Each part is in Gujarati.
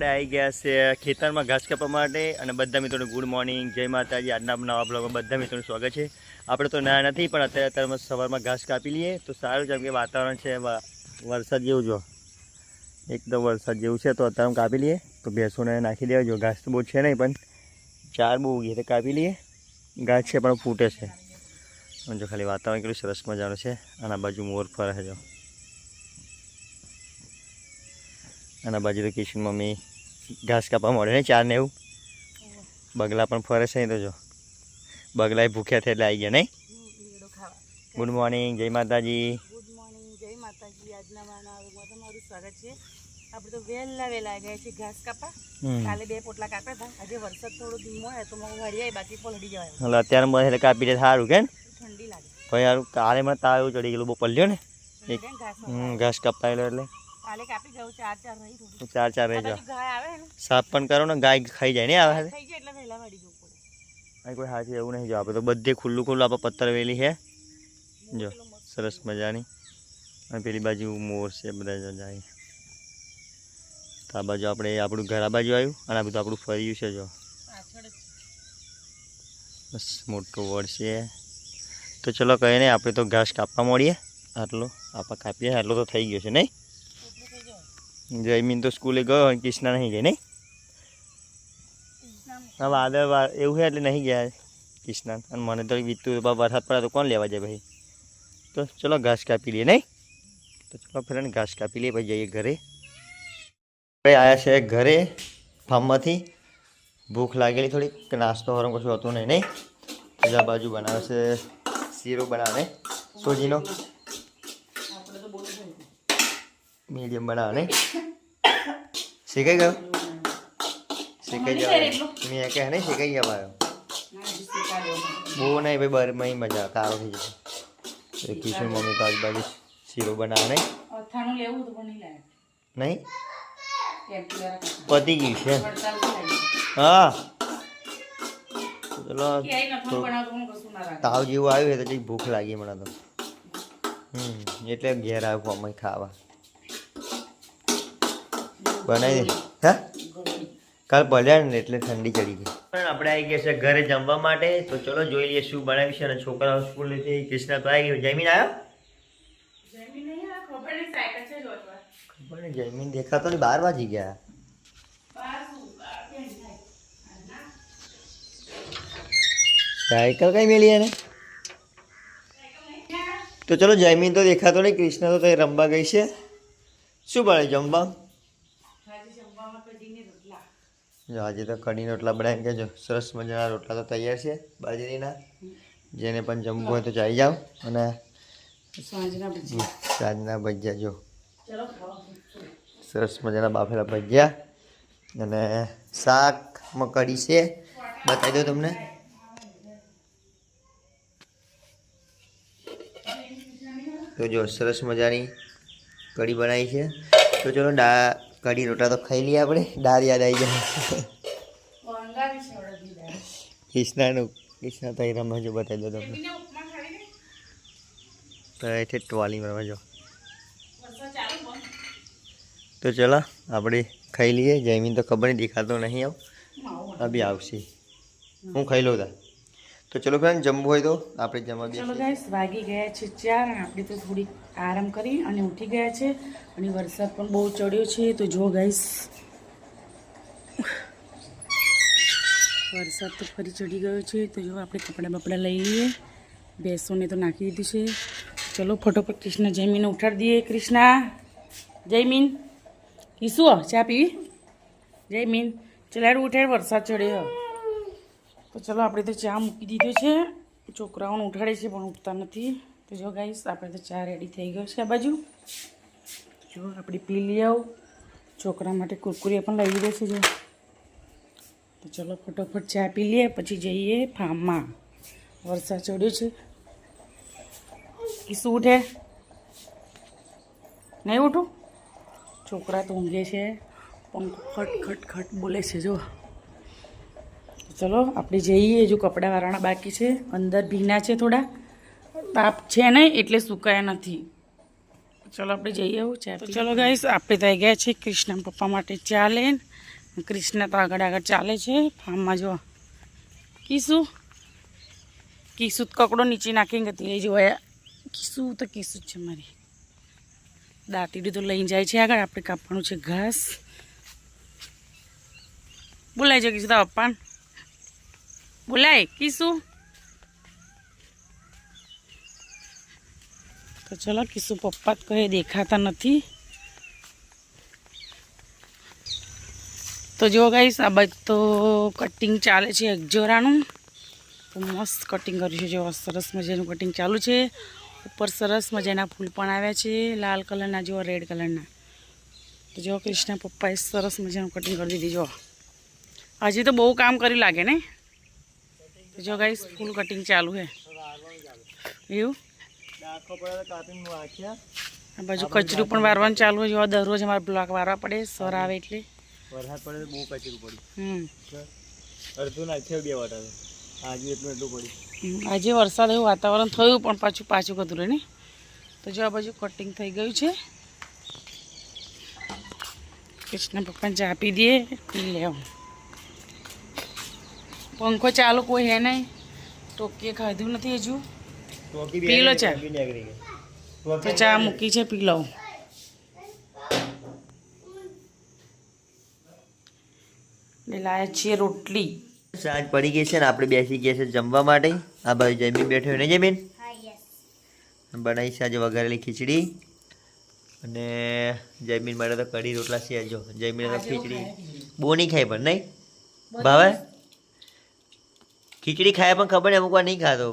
આપણે આવી ગયા છે ખેતરમાં ઘાસ કાપવા માટે અને બધા મિત્રોને ગુડ મોર્નિંગ જય માતાજી. આજના નવા બ્લોગમાં બધા મિત્રોનું સ્વાગત છે. આપણે તો ના નથી, પણ અત્યારે અત્યારે સવારમાં ઘાસ કાપી લઈએ તો સારું છે કે વાતાવરણ છે વરસાદ જેવું જો. એકદમ વરસાદ જેવું છે, તો અત્યારે કાપી લઈએ. તો ભેંસોને નાખી દેવા જો. ઘાસ તો બહુ છે નહીં, પણ ચાર બહુ ઉગી તો કાપી લઈએ. ઘાસ છે, પણ ફૂટે છે. જો ખાલી વાતાવરણ કેટલું સરસ મજાનું છે. અને આ બાજુ મોર ફરે છે, જો. અને બાજુ તો કિશન મમ્મી ઘાસ કાપવા મળે ને ચાર ને એવું. બગલા પણ ફરે છે તો જો. બગલા ભૂખ્યા થયા એટલે આવી ગયા નહીં? ગુડ મોર્નિંગ જય માતાજી. ગુડ મોર્નિંગ જય માતાજી. આજના માના તમારું સ્વાગત છે. આપણે તો વહેલા વહેલા ગયા છે ઘાસ કાપા કાલે બે પોટલા કાપ્યા હતા. આજે વરસાદ થોડો ધીમો હોય તો હું વાળી બાકી પલડી જવાય. એટલે અત્યારે મને એટલે કાપી દે સારું કે ઠંડી લાગે. ભાઈ યાર કાલે મને તાવ એવું ચડી ગયેલું બહુ પલ્યો ને. એક ઘાસ કપાયેલો એટલે. ચાર ચાર રહી થોડી. ચાર ચાર રહી જાઓ. ગાય આવે ને? સાફ પણ કરો ને ગાય ખાઈ જાય ને આવે કોઈ હાથી એવું નહીં જો આપણે તો બધે ખુલ્લું ખુલ્લું આપણે પથ્થર વેલી છે. જો સરસ મજાની. અને પેલી બાજુ મોર છે બધા જો જાય. તો આ બાજુ આપણે આપણું ઘર આ બાજુ આવ્યું અને આ બધું આપણું ફર્યું છે જો. બસ મોટું વડ છે. તો ચલો કહે નહીં આપણે તો ઘાસ કાપવા મળીએ. આટલો આપણે કાપીએ આટલો તો થઈ ગયો છે નહીં? જયમીન તો સ્કૂલે ગયો અને કૃષ્ણા નહીં ગઈ નહીં હા વાદળ એવું છે એટલે નહીં ગયા કૃષ્ણા અને મને તો વીતું વરસાદ પડે તો કોણ લેવા જાય ભાઈ તો ચલો ઘાસ કાપી લઈએ નહીં તો ચલો ફ્રેન્ડ ઘાસ કાપી લઈએ ભાઈ જઈએ ઘરે હવે આવ્યા છે ઘરે ફાર્મમાંથી ભૂખ લાગેલી થોડી નાસ્તો હરમ કશું હતું નહીં નહીં બીજા બાજુ બનાવે છે શીરો બનાવે સોજીનો આપણે મીડિયમ બનાવે નહીં શીખાઈ ગયો? શીખાઈ ગયો મેં કહે નહીં શીખાઈ ગયા શીખાડ્યો બહુ નહીં ભાઈ બર મહી મજા કારો થઈ જશે. કિશન મમ્મી તો આજુબાજુ શીરો બનાવે નહીં? નહીં કે. પતી ગયું છે. હા. ચલો. તાવ જેવું આવ્યું તો ભૂખ લાગી મને તો. હમ એટલે ઘેર આવ્યો મમ્મી ખાવા. બનાવી દે હા? કાલ પડ્યા ને એટલે ઠંડી ચડી ગઈ. પણ આપણે આવી ગયા છે ઘરે જમવા માટે તો ચલો જોઈ લઈએ શું બનાવ્યું છે અને છોકરાઓ સ્કૂલેથી કૃષ્ણ તો આવી ગયો. જમીન આવ્યો? ખબર નહીં જમીન દેખાતો નહીં બાર વાગી ગયા? સાયકલ કઈ મેલી એને? તો ચલો જમીન તો દેખાતો નહીં કૃષ્ણ તો તે રમવા ગઈ છે. શું ભણે જમવા આજે જમવામાં કઢીને રોટલા. જો આજે તો કઢીના રોટલા બનાવીને કહેજો. સરસ મજાના રોટલા તો તૈયાર છે બાજરીના. જેને પણ જમવું હોય તો ચાલી જાઓ અને સાંજના ભજીયા. જો. સરસ મજાના બાફેલા ભજીયા અને શાકમાં કઢી છે. બતાવી દો તમને. તો જો સરસ મજાની કઢી બનાવી છે. તો ચલો દા કઢી રોટલા તો ખાઈ લઈએ આપણે. દાળ યાદ આવી જાય. કૃષ્ણાનું કૃષ્ણ તો રમે જો બતાવી દો તમને. તો એથી ટવાલી રમે જો. તો ચલો આપણે ખાઈ લઈએ. જયમીન તો ખબર નહીં દેખાતો નહીં આવ. અભી આવશે. હું ખાઈ લઉં તા. તો ચલો ફ્રેન્ડ, જમવું હોય તો આપણે જમવા ચલો ગાઈસ, વાગી ગયા છે ચાર આપણે તો થોડી આરામ કરી અને ઉઠી ગયા છે અને વરસાદ પણ બહુ ચડ્યો છે. તો જો ગાઈસ, વરસાદ તો ફરી ચડી ગયો છે. તો જો આપણે કપડાં બપડા લઈ લઈએ. ભેંસોને તો નાખી દીધું છે. ચલો ફટોફટ કૃષ્ણ જયમીને ઉઠાડી દઈએ. કૃષ્ણા જયમીન કીશું ચા પીવી? જયમીન ચલાડું ઉઠાડ વરસાદ ચડ્યો. તો ચલો આપણે તો ચા મૂકી દીધો છે. છોકરાઓને ઉઠાડે છે પણ ઉઠતા નથી. તો જો ગાઈશ આપણે તો ચા રેડી થઈ ગયો છે આ બાજુ. જો આપણે પી લઈ આવું છોકરા માટે કુરકુરિયા પણ લઈ લીધો છે જો. તો ચલો ફટોફટ ચા પી લઈએ, પછી જઈએ ફાર્મમાં. વરસાદ ચડ્યો છે. કીશું ઉઠે. નહીં ઉઠું? છોકરા તો ઊંઘે છે. પણ ખટ ખટ ખટ બોલે છે, જો. ચલો આપણે જઈએ. હજુ કપડાં વારણા બાકી છે. અંદર ભીના છે થોડા. તાપ છે નહીં એટલે સુકાયા નથી. ચલો આપણે જઈએ આવું ચા તો ચલો ગાઈસ આપણે તો આવી ગયા છીએ કૃષ્ણ પપ્પા માટે ચા લઈને. કૃષ્ણ તો આગળ આગળ ચાલે છે. ફાર્મમાં જો કીશું કીશું તો કકડો નીચે નાખીને ગતી લઈ જોયા કીશું તો કીશું જ છે મારી. દાંતીડું તો લઈને જાય છે આગળ. આપણે કાપવાનું છે ઘાસ. બોલાય જાય કીશું તો પપ્પાને બોલાય કીશું તો ચલો કીશું પપ્પા જ કહે દેખાતા નથી. તો જો ગાઈસ, આ બાજુ તો કટિંગ ચાલે છે એકજોરાનું. તો મસ્ત કટિંગ કર્યું છે જો સરસ મજાનું કટિંગ ચાલુ છે. ઉપર સરસ મજાના ફૂલ પણ આવ્યા છે, લાલ કલરના જો રેડ કલરના. તો જો કૃષ્ણ પપ્પાએ સરસ મજાનું કટિંગ કરી દીધી જો હજી તો બહુ કામ કર્યું લાગે ને? તો જો ગાઈસ ફૂલ કટિંગ ચાલુ હે એવું આ બાજુ કચરું પણ વારવાનું ચાલુ હોય દરરોજ અમારે બ્લોક વારવા પડે સર આવે એટલે વરસાદ પડે તો બહુ કચરું પડ્યું હમ અડધું નાખ્યો બે વાટા આજે એટલું એટલું પડ્યું આજે વરસાદ એવું વાતાવરણ થયું પણ પાછું પાછું કતું રહે ને તો જો આ બાજુ કટિંગ થઈ ગયું છે કૃષ્ણ પપ્પાને ચા આપી દઈએ પી લેવું પંખો ચાલુ કોઈ હે નહીં. ટોકીએ ખાધું નથી હજુ. પીલો પી લો ચા. તો ચા મૂકી છે પી લઉં. લાયા છીએ રોટલી. સાંજ પડી ગઈ છે ને આપણે બેસી ગયા છે જમવા માટે. આ ભાઈ જમીન બેઠો ને જમીન? બનાવી છે આજે વઘારેલી ખીચડી. અને જયમીન માટે તો કઢી રોટલા છે જો જયમીન તો ખીચડી. બહુ નહીં ખાય પણ નહીં? ભાવે? ખીચડી ખાય પણ ખબર નહીં અમુક વાર નહીં ખાતો.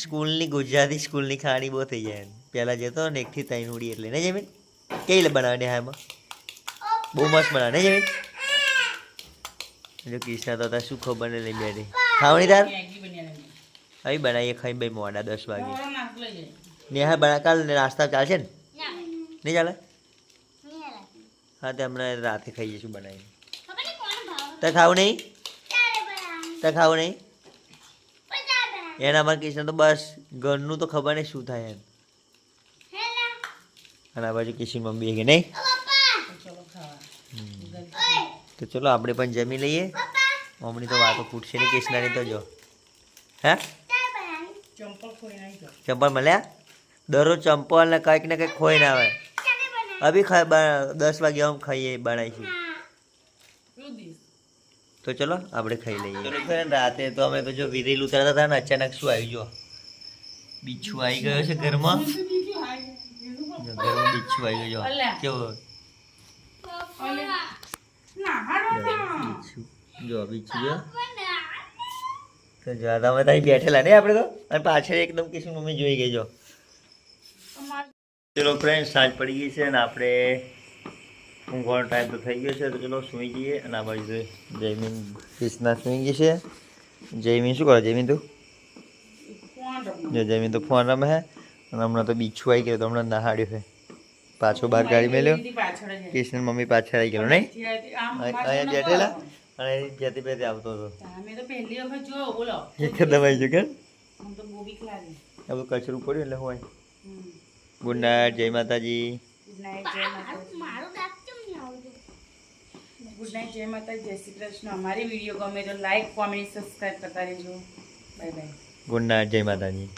સ્કૂલની ગુજરાતી સ્કૂલની ખાણી બહુ થઈ જાય પહેલાં જતો ને એકથી ત્રણ ઉડી એટલે. ને જમીન? કેવી રીતે બનાવવાની હા એમાં બહુ મસ્ત બનાવે. ને જમીન? જો કૃષ્ણા તો ત્યાં શું ખબર ને લઈ બેઠી. ખાવણી તાર? આવી હવે બનાવીએ ખાઈ ભાઈ મોડા દસ વાગે. નાસ્તો લઈ જાય નેહા બના કાલ નાસ્તા ચાલશે ને? નહીં ચાલે? હા તે હમણાં રાતે ખાઈ જઈશું બનાવીને. તે ખાવું નહીં? તે ખાવું નહીં? એના અમારે કૃષ્ણ તો બસ ઘરનું તો ખબર નહીં શું થાય એમ. અને આ બાજુ કિશન મમ્મી કે નહીં? તો ચલો આપણે પણ જમી લઈએ. મમ્મીની તો વાતો ફૂટશે નહીં કિશનાની તો જો. હે? ચંપલ મળ્યા? દરરોજ ચંપલ ને કંઈક ને કંઈક ખોઈ ના આવે અભી દસ વાગે આમ ખાઈએ બનાવીશું. તો ચલો આપણે ખાઈ લઈએ. ફ્રેન્ડ રાતે તો અમે તો જો વિરેલ ઉતરતા હતા ને અચાનક શું આવી જો બીછું આવી ગયો છે ઘરમાં. ઘરમાં બીછું આવી ગયો કેવો? જો બીછું જો તો જો તમે ત્યાં બેઠેલા ને આપણે તો? અને પાછળ એકદમ કિશન મમ્મી જોઈ ગઈ જો. ચલો ફ્રેન્ડ સાંજ પડી ગઈ છે ને આપણે ઊંઘવાનો ટાઈમ તો થઈ ગયો છે તો ચલો સૂઈ જઈએ અને આ બાજુ જયમીન કૃષ્ણા સૂઈ ગઈ છે. જયમીન શું કરે? જયમીન તું? જો જમીન તો ફોન રમે છે અને હમણાં તો બીછું આવી ગયો તો હમણાં નહાડ્યો છે પાછો બહાર ગાડી મેલ્યો. કૃષ્ણ મમ્મી પાછળ આવી ગયેલો નહીં? અહીંયા બેઠેલા અને જ્યાંથી પહેતી આવતો હતો. એક દબાઈ પહેલી ગયો કે બધું કચરું પડ્યું એટલે હોય. ગુડ નાઇટ જય માતાજી. ગુડ નાઇટ જય માતાજી. ગુડ નાઇટ, જય માતા જય શ્રી કૃષ્ણ. અમારી વીડિયો ગમે તો લાઈક, કોમેન્ટ સબસ્ક્રાઈબ કરતા રહેજો. Bye bye. ગુડ નાઇટ, જય માતાજી.